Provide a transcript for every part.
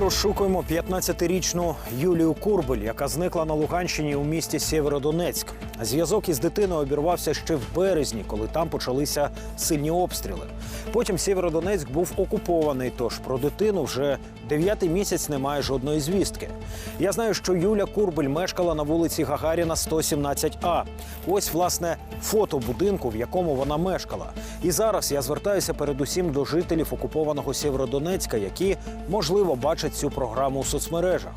розшукуємо 15-річну Юлію Курбель, яка зникла на Луганщині у місті Сєвєродонецьк. Зв'язок із дитиною обірвався ще в березні, коли там почалися сильні обстріли. Потім Сєвєродонецьк був окупований, тож про дитину вже дев'ятий місяць немає жодної звістки. Я знаю, що Юля Курбель мешкала на вулиці Гагаріна 117А. Ось, власне, фото будинку, в якому вона мешкала. І зараз я звертаюся передусім до жителів окупованого Сєвєродонецька, які, можливо, бачать цю програму у соцмережах.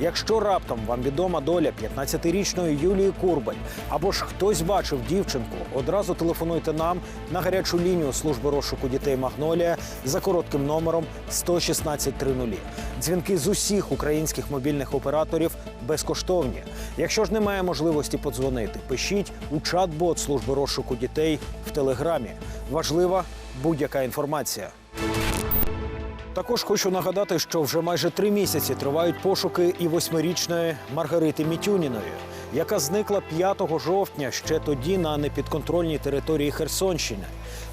Якщо раптом вам відома доля 15-річної Юлії Курбель, або ж хтось бачив дівчинку, одразу телефонуйте нам на гарячу лінію служби розшуку дітей Магнолія за коротким номером 11630. Дзвінки з усіх українських мобільних операторів безкоштовні. Якщо ж немає можливості подзвонити, пишіть у чат-бот служби розшуку дітей в телеграмі. Важлива будь-яка інформація. Також хочу нагадати, що вже майже три місяці тривають пошуки і восьмирічної Маргарити Мітюніної, яка зникла 5 жовтня ще тоді на непідконтрольній території Херсонщини.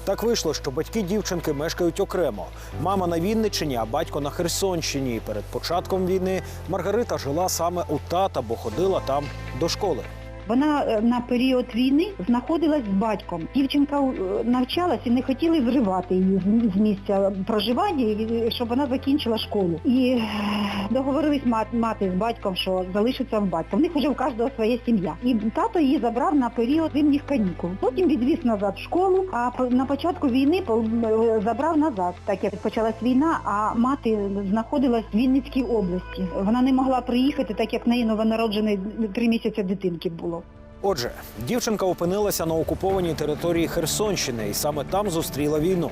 Так вийшло, що батьки дівчинки мешкають окремо. Мама на Вінниччині, а батько на Херсонщині. І перед початком війни Маргарита жила саме у тата, бо ходила там до школи. Вона е, на період війни знаходилась з батьком. Дівчинка е, навчалась і не хотіли зривати її з- місця проживання, щоб вона закінчила школу. І е, договорились мат- мати з батьком, що залишиться в батька. В них вже у кожного своя сім'я. І тато її забрав на період зимніх канікул. Потім відвіз назад в школу, а на початку війни е, забрав назад, так як почалась війна, а мати знаходилась в Вінницькій області. Вона не могла приїхати, так як в неї новонароджений три місяці дитинки було. Отже, дівчинка опинилася на окупованій території Херсонщини і саме там зустріла війну.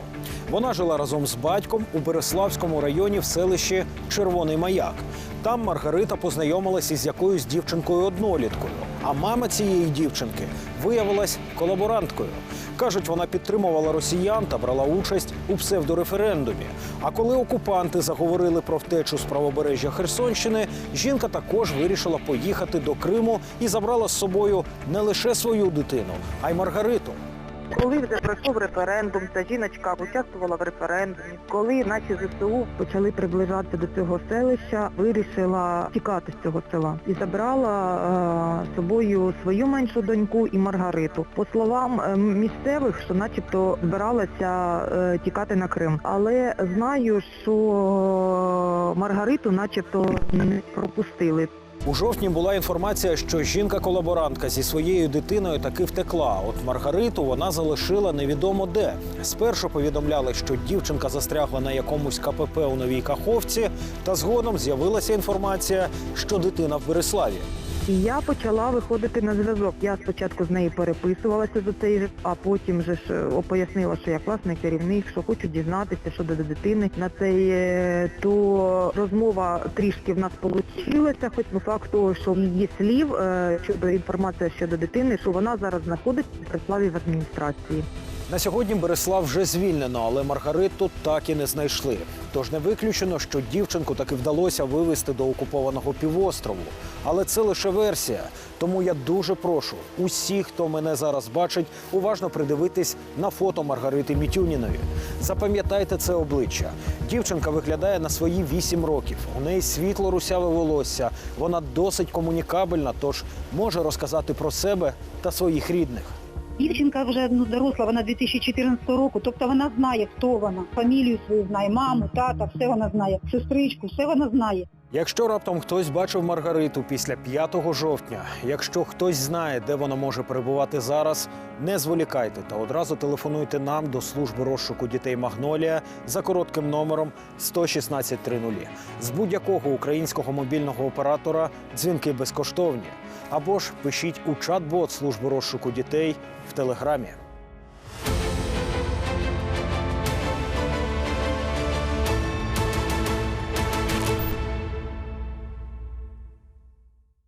Вона жила разом з батьком у Береславському районі в селищі Червоний Маяк. Там Маргарита познайомилася з якоюсь дівчинкою одноліткою. А мама цієї дівчинки виявилась колаборанткою. Кажуть, вона підтримувала росіян та брала участь у псевдореферендумі. А коли окупанти заговорили про втечу з правобережжя Херсонщини, жінка також вирішила поїхати до Криму і забрала з собою не лише свою дитину, а й Маргариту. Коли вже пройшов референдум, ця жіночка участвувала в референдумі. Коли наші ЗСУ почали приближатися до цього селища, вирішила тікати з цього села і забрала е, собою свою меншу доньку і Маргариту. По словам е, місцевих, що начебто збиралася е, тікати на Крим. Але знаю, що Маргариту начебто не пропустили. У жовтні була інформація, що жінка-колаборантка зі своєю дитиною таки втекла. От Маргариту вона залишила невідомо де. Спершу повідомляли, що дівчинка застрягла на якомусь КПП у Новій Каховці, та згодом з'явилася інформація, що дитина в Береславі. І я почала виходити на зв'язок. Я спочатку з нею переписувалася за цей а потім же ж е, пояснила, що я класний керівник, що хочу дізнатися щодо дитини на цей, е, то розмова трішки в нас вийшла, хоч по факту, що її слів е, щодо інформації щодо дитини, що вона зараз знаходиться в Преславі в адміністрації. На сьогодні Береслав вже звільнено, але Маргариту так і не знайшли. Тож не виключено, що дівчинку таки вдалося вивезти до окупованого півострову. Але це лише версія. Тому я дуже прошу усіх, хто мене зараз бачить, уважно придивитись на фото Маргарити Мітюніної. Запам'ятайте це обличчя. Дівчинка виглядає на свої 8 років. У неї світло русяве волосся. Вона досить комунікабельна, тож може розказати про себе та своїх рідних. Дівчинка вже ну, доросла, вона 2014 року, тобто вона знає, хто вона, фамілію свою знає, маму, тата, все вона знає, сестричку, все вона знає. Якщо раптом хтось бачив Маргариту після 5 жовтня, якщо хтось знає, де вона може перебувати зараз, не зволікайте та одразу телефонуйте нам до служби розшуку дітей Магнолія за коротким номером 11630. З будь-якого українського мобільного оператора дзвінки безкоштовні. Або ж пишіть у чат-бот служби розшуку дітей в телеграмі.